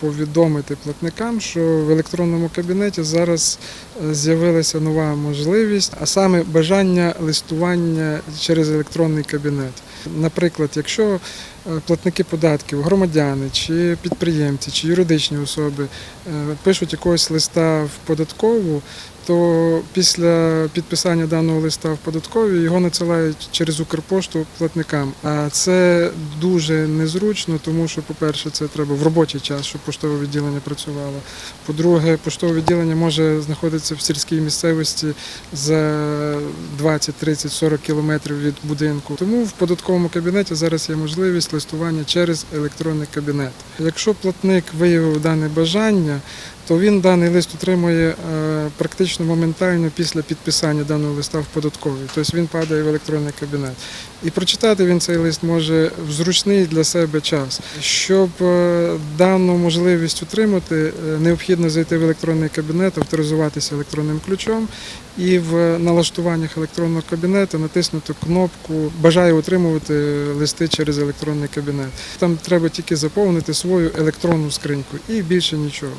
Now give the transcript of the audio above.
Повідомити платникам, що в електронному кабінеті зараз е, з'явилася нова можливість, а саме бажання листування через електронний кабінет. Наприклад, якщо е, платники податків, громадяни чи підприємці, чи юридичні особи е, пишуть якогось листа в податкову, то після підписання даного листа в податковій його надсилають через Укрпошту платникам. А це дуже незручно, тому що, по-перше, це треба в робочий час, щоб поштове відділення працювало. По-друге, поштове відділення може знаходитися в сільській місцевості за 20, 30, 40 кілометрів від будинку. Тому в податковому кабінеті зараз є можливість листування через електронний кабінет. Якщо платник виявив дане бажання, то він даний лист отримує е, практично моментально після підписання даного листа в податковій. Тобто він падає в електронний кабінет. І прочитати він цей лист може в зручний для себе час. Щоб е, дану можливість отримати, е, необхідно зайти в електронний кабінет, авторизуватися електронним ключом і в налаштуваннях електронного кабінету натиснути кнопку Бажаю отримувати листи через електронний кабінет. Там треба тільки заповнити свою електронну скриньку і більше нічого.